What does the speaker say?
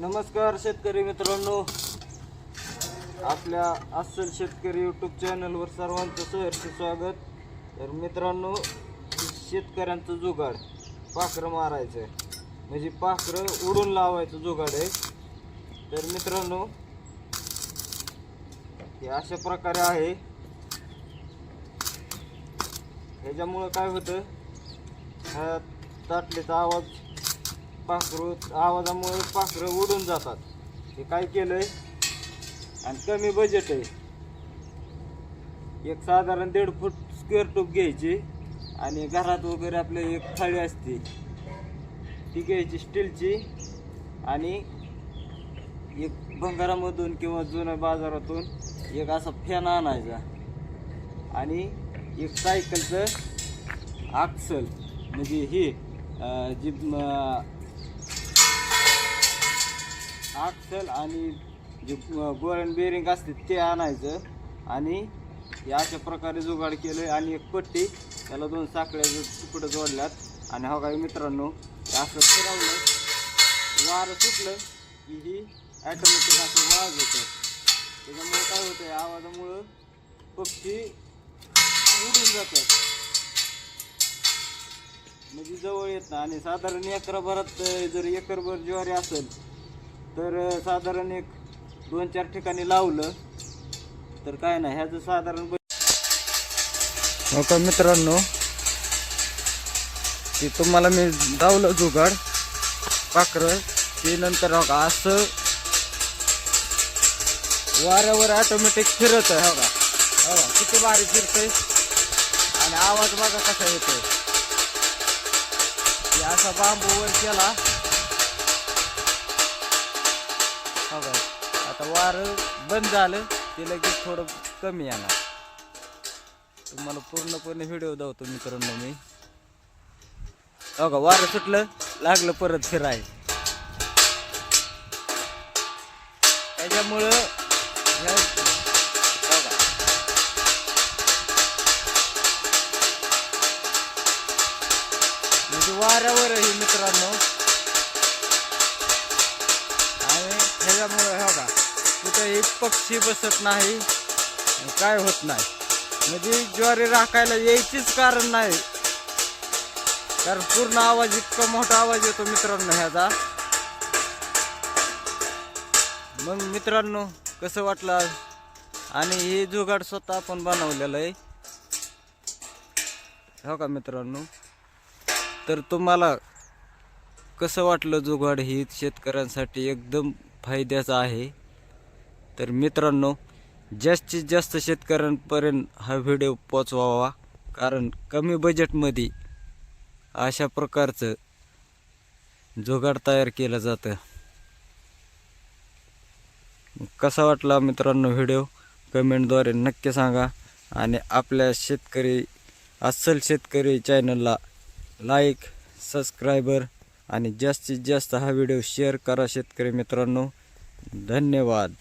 नमस्कार शेतकरी मित्रांनो. आपल्या अस्सल शेतकरी यूट्यूब चॅनलवर सर्वांचं सहर्ष स्वागत. तर मित्रांनो शेतकऱ्यांचं जुगाड पाखरं मारायचं आहे म्हणजे पाखरं उडून लावायचं जुगाड आहे. तर मित्रांनो हे अशा प्रकारे आहे. ह्याच्यामुळं काय होतं? ह्या ताटलीचा आवाज पाखरू आवाजामुळे पाखरं उडून जातात. हे काय केलंय? आणि कमी बजेट आहे. एक साधारण दीड फूट स्क्वेअर टूप घ्यायची आणि घरात वगैरे आपले एक थाळी असते. ती घ्यायची स्टीलची आणि एक भंगारामधून किंवा जुन्या बाजारातून एक असा फॅन आणायचा. आणि एक सायकलचं आक्सल म्हणजे ही जी आक्सल आणि जे गोळण बेरिंग असते ते आणायचं. आणि हे अशा प्रकारे जुगाड केलं आणि एक पट्टी त्याला दोन साखळ्या तुकडं जोडल्यात. आणि हो काही मित्रांनो असं फिरवलं. वारं सुटलं की ही ॲटोमॅटिक असं वाज होतं त्याच्यामुळे काय होतं या आवाजामुळं पक्षी उडून जातात. म्हणजे जवळ येत ना आणि साधारण एकराभरात जर एकरभर ज्वारी असेल तर साधारण एक दोन चार ठिकाणी लावलं. तर काय नाही ह्याचं साधारण हो का मित्रांनो. ते तुम्हाला मी लावलं जुगाड पाखरं. ते नंतर हो का असं वाऱ्यावर ऑटोमॅटिक फिरत आहे हो का हो का किती भारी फिरतंय. आणि आवाज बघा कसा येतोय. असा बांबू वर केला. हो का आता वारं बंद झालं ते लगेच थोडं कमी येणार. तुम्हाला पूर्णपणे व्हिडिओ धावतो मित्रांनो मी. हो का वारं सुटलं लागलं परत फिराय. त्याच्यामुळं ह्या- म्हणजे वाऱ्यावरही मित्रांनो आणि हे बघा कुठंही पक्षी बसत नाही काय होत नाही. म्हणजे ज्वारी राखायला यायचीच कारण नाही. कारण पूर्ण आवाज इतका मोठा आवाज येतो मित्रांनो ह्याचा. मग मित्रांनो कसं वाटलं? आणि हे जुगाड स्वतः आपण बनवलेलं आहे. हो का मित्रांनो? तर तुम्हाला कसं वाटलं जुगाड? ही शेतकऱ्यांसाठी एकदम फायद्याचं आहे. तर मित्रांनो जास्तीत जास्त शेतकऱ्यांपर्यंत हा व्हिडिओ पोचवावा कारण कमी बजेटमध्ये अशा प्रकारचं जुगाड तयार केलं जातं. कसा वाटला मित्रांनो व्हिडिओ? कमेंटद्वारे नक्की सांगा. आणि आपल्या शेतकरी अस्सल शेतकरी चॅनलला लाईक सबस्क्रायबर आणि जास्तीत जास्त हा व्हिडिओ शेअर करा शेतकरी मित्रांनो. धन्यवाद.